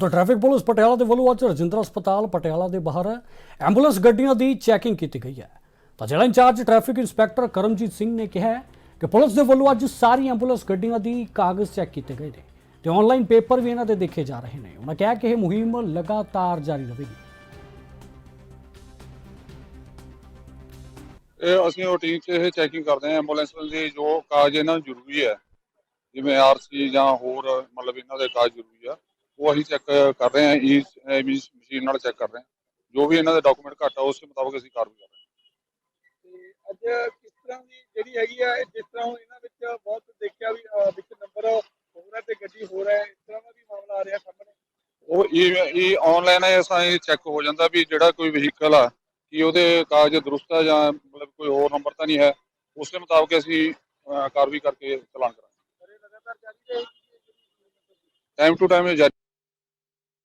ਤਾਂ traffic police Patiala ਦੇ ਵੱਲੋਂ ਅੱਜ ਰਜਿੰਦਰਾ ਹਸਪਤਾਲ ਪਟਿਆਲਾ ਦੇ ਬਾਹਰ ਐਂਬੂਲੈਂਸ ਗੱਡੀਆਂ ਦੀ ਚੈਕਿੰਗ ਕੀਤੀ ਗਈ ਹੈ। ਤਾਂ ਜ਼ਿਲ੍ਹਾ incharge traffic inspector Karamjit Singh ਨੇ ਕਿਹਾ ਹੈ ਕਿ ਪੁਲਿਸ ਦੇ ਵੱਲੋਂ ਅੱਜ ਸਾਰੀ ਐਂਬੂਲੈਂਸ ਗੱਡੀਆਂ ਦੀ ਕਾਗਜ਼ ਚੈੱਕ ਕੀਤੇ ਗਏ ਨੇ ਤੇ ਆਨਲਾਈਨ ਪੇਪਰ ਵੀ ਇਹਨਾਂ ਦੇ ਦੇਖੇ ਜਾ ਰਹੇ ਨੇ। ਉਹਨਾਂ ਕਿਹਾ ਕਿ ਇਹ ਮੁਹਿੰਮ ਲਗਾਤਾਰ ਜਾਰੀ ਰਹੇਗੀ। ਇਹ ਅਸੀਂ ਰੂਟੀਨ 'ਚ ਇਹ ਚੈਕਿੰਗ ਕਰਦੇ ਹਾਂ ਐਂਬੂਲੈਂਸ ਦੇ ਜੋ ਕਾਗਜ਼ ਇਹਨਾਂ ਨੂੰ ਜ਼ਰੂਰੀ ਹੈ, ਜਿਵੇਂ ਆਰਸੀ ਜਾਂ ਹੋਰ ਮਤਲਬ ਇਹਨਾਂ ਦੇ ਕਾਗਜ਼ ਜ਼ਰੂਰੀ ਆ। ਉਹ ਅਸੀਂ ਚੈੱਕ ਕਰ ਰਹੇ ਹਾਂ ਈ ਮਸ਼ੀਨ ਨਾਲ ਚੈੱਕ ਕਰ ਰਹੇ ਹਾਂ। ਜੋ ਵੀ ਇਹਨਾਂ ਦੇ ਡਾਕੂਮੈਂਟ ਘੱਟ ਆ ਉਸ ਦੇ ਮੁਤਾਬਕ ਅਸੀਂ ਕਾਰਵਾਈ ਕਰ ਰਹੇ ਹਾਂ। ਤੇ ਅੱਜ ਕਿਸ ਤਰ੍ਹਾਂ ਦੀ ਜਿਹੜੀ ਹੈਗੀ ਆ ਜਿਸ ਤਰ੍ਹਾਂ ਹੁਣ ਇਹਨਾਂ ਵਿੱਚ ਬਹੁਤ ਦੇਖਿਆ ਵੀ ਵਿੱਚ ਨੰਬਰ ਹੈ ਤੇ ਗੱਡੀ ਹੈ ਇਸ ਤਰ੍ਹਾਂ ਦਾ ਵੀ ਮਾਮਲਾ ਆ ਰਿਹਾ ਸਾਹਮਣੇ? ਉਹ ਇਹ ਇਹ ਆਨਲਾਈਨ ਹੈ ਅਸਾਂ ਇਹ ਚੈੱਕ ਹੋ ਜਾਂਦਾ ਵੀ ਜਿਹੜਾ ਕੋਈ ਵਹੀਕਲ ਆ ਕਿ ਉਹਦੇ ਕਾਗਜ਼ ਦਰੁਸਤ ਆ ਜਾਂ ਮਤਲਬ ਕੋਈ ਹੋਰ ਨੰਬਰ ਤਾਂ ਨਹੀਂ ਹੈ ਉਸ ਦੇ ਮੁਤਾਬਕ ਅਸੀਂ ਕਾਰਵਾਈ ਕਰਕੇ ਚਲਾਨ ਕਰਾਂਗੇ। ਟਾਈਮ ਟੂ ਟਾਈਮ ਇਹ